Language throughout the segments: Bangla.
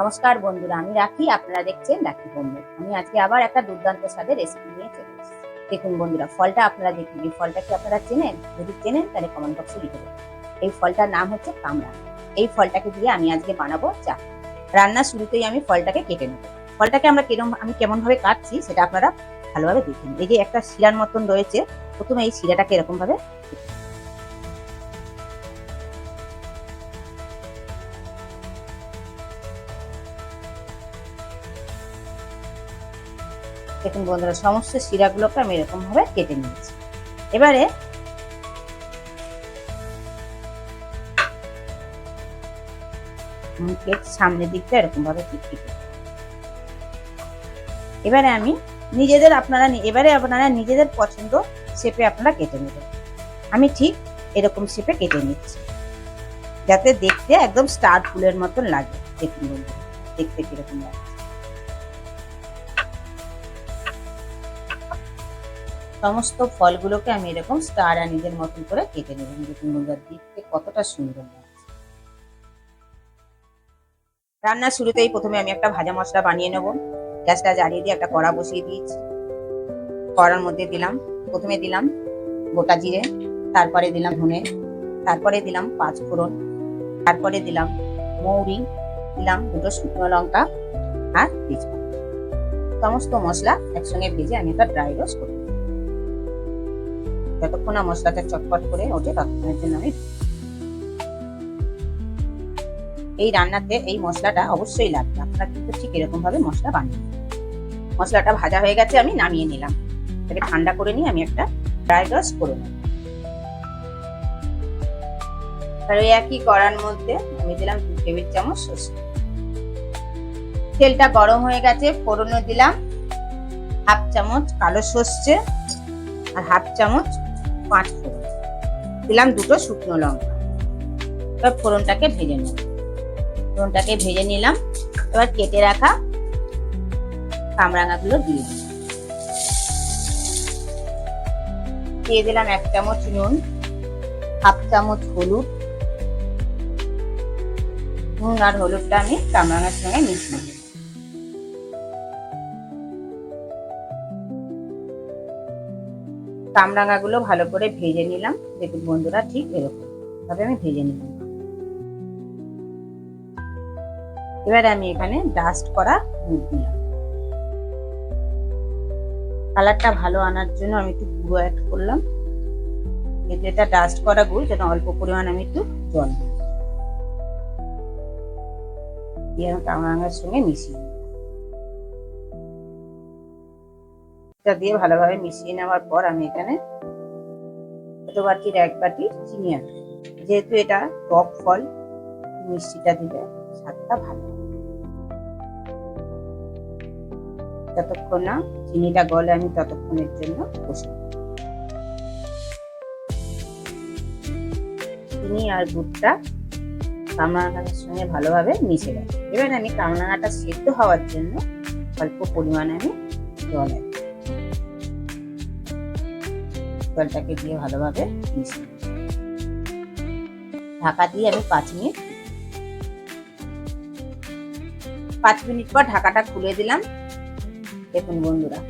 নমস্কার বন্ধুরা, আমি রাখি, আপনারা দেখছেন রাখি বন্ধু। আমি আজকে আবার একটা দুর্দান্ত স্বাদের রেসিপি নিয়ে চলে এসেছি। দেখুন বন্ধুরা, ফলটা আপনারা দেখুন। এই ফলটা কি আপনারা চেনেন? যদি চেনেন, তাহলে কমেন্ট বক্সে লিখে দেবেন। এই ফলটার নাম হচ্ছে কামড়া এই ফলটাকে দিয়ে আমি আজকে বানাবো চা। রান্নার শুরুতেই আমি ফলটাকে কেটে নেব। ফলটাকে আমরা কেরম আমি কেমনভাবে কাটছি, সেটা আপনারা ভালোভাবে দেখুন এই যে একটা শিরার মতন রয়েছে, প্রথমে এই শিরাটাকে এরকম দেখুন বন্ধুরা, সমস্ত শিরাগুলোকে আমি এরকম ভাবে কেটে নিয়েছি। এবারে মুখের সামনের দিকটা এরকম ভাবে ঠিক কেটে এবারে আমি নিজেদের আপনারা এবারে আপনারা নিজেদের পছন্দ শেপে আপনারা কেটে নেবেন। আমি ঠিক এরকম শেপে কেটে নিচ্ছি। যাতে দেখতে একদম স্টার ফুলের মতন লাগে। দেখুন দেখতে কীরকম লাগে। সমস্ত ফলগুলোকে আমি এরকম স্টার আনিদের মতন করে কেটে নেব। দেখুন বন্ধুরা দেখতে কতটা সুন্দর রান্নার শুরুতেই প্রথমে আমি একটা ভাজা মশলা বানিয়ে নেব। গ্যাসটা জ্বালিয়ে দিয়ে একটা কড়া বসিয়ে দিয়েছি। কড়ার মধ্যে দিলাম, প্রথমে দিলাম গোটা জিরে, তারপরে দিলাম ধনে, তারপরে দিলাম পাঁচ ফোড়ন, তারপরে দিলাম মৌরি, দিলাম দুটো শুকনো লঙ্কা আর তেজপাতা। সমস্ত মশলা একসঙ্গে ভেজে আমি একটা ড্রাই রোস্ট করি যতক্ষণ না মশলাটা চটপট করে ওঠে, ততক্ষণের জন্য আমি এই রান্নাতে এই মশলাটা অবশ্যই লাগবে। আপনারা কিন্তু ঠিক এরকম ভাবে মশলা বানিয়ে মশলাটা ভাজা হয়ে গেছে, আমি নামিয়ে নিলাম। এটাকে ঠান্ডা করে নিয়ে আমি একটা ড্রাই রোস্ট করে নেব। আর ওই একই কড়ার মধ্যে আমি দিলাম দু টেবিল চামচ সর্ষে। তেলটা গরম হয়ে গেছে ফোড়নে দিলাম। হাফ চামচ কালো সর্ষে আর হাফ চামচ পাঁচ ফোড়ন। দিলাম দুটো শুকনো লঙ্কা। এবার ফোড়নটাকে ভেজে নেব। ফোড়নটাকে ভেজে নিলাম। এবার কেটে রাখা কামরাঙাগুলো দিয়ে দিলাম। দিয়ে দিলাম এক চামচ নুন, হাফ চামচ হলুদ। নুন আর হলুদটা আমি কামরাঙার সঙ্গে মিশিয়ে দিই কামরাঙাগুলো ভালো করে ভেজে নিলাম। দেখুন বন্ধুরা ঠিক এরকম। ভাবে আমি ভেজে নিলাম। এবারে আমি এখানে ডাস্ট করা দুধ দিলাম। কালারটা ভালো আনার জন্য আমি একটু গুঁড়ো অ্যাড করলাম। এটা ডাস্ট করা গুড় যেটা অল্প পরিমাণ আমি একটু জল দিই দিয়ে কামরাঙার সঙ্গে মিশিয়ে এটা দিয়ে ভালোভাবে মিশিয়ে নেওয়ার পর আমি এখানে ছোট বাটির এক বাটি চিনি আনব। যেহেতু এটা টক ফল, মিষ্টিটা দিলে স্বাদটা ভালো যতক্ষণ না চিনিটা গলে আমি ততক্ষণের জন্য বসে চিনি আর গুড়টা কামরাঙাটার সঙ্গে ভালোভাবে মিশে গেছে। এবার আমি কামরাঙাটা সেদ্ধ হওয়ার জন্য অল্প পরিমাণে আমি জল অ্যাড জলটাকে দিয়ে ভালোভাবে মিশিয়ে। ঢাকা দিয়ে আমি পাঁচ মিনিট পাঁচ মিনিট পর ঢাকাটা খুলে দিলাম। দেখুন বন্ধুরা,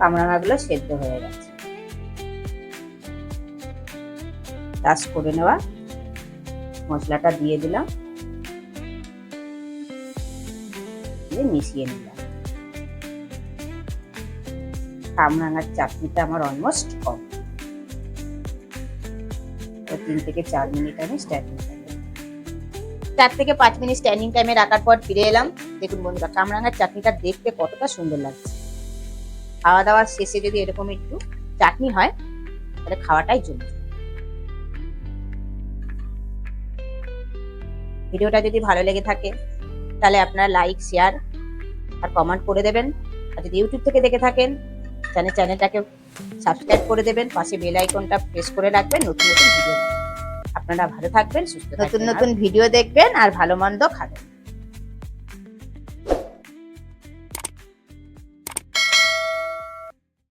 কামরাঙাগুলো সেদ্ধ হয়ে গেছে। চাষ করে নেওয়া মশলাটা দিয়ে দিলাম। দিয়ে মিশিয়ে নিলাম। কামরাঙার চাটনিটা আমার অলমোস্ট কম তিন থেকে চার মিনিট আমি স্ট্যান্ডিং চার থেকে পাঁচ মিনিট স্ট্যান্ডিং টাইমে রাখার পর ফিরে এলাম। দেখুন বন্ধুরা কামরাঙার চাটনিটা দেখতে কতটা সুন্দর লাগছে। খাওয়া দাওয়ার শেষে যদি এরকম একটু চাটনি হয়, তাহলে খাওয়াটাই জমে ভিডিওটা যদি ভালো লেগে থাকে, তাহলে আপনারা লাইক শেয়ার আর কমেন্ট করে দেবেন। আর যদি ইউটিউব থেকে দেখে থাকেন, তাহলে চ্যানেলটাকে সাবস্ক্রাইব করে দেবেন। পাশে বেল আইকনটা প্রেস করে রাখবেন। নতুন নতুন ভিডিও আপনারা ভালো থাকবেন সুস্থ নতুন নতুন ভিডিও দেখবেন আর ভালো মন্দ খাবেন।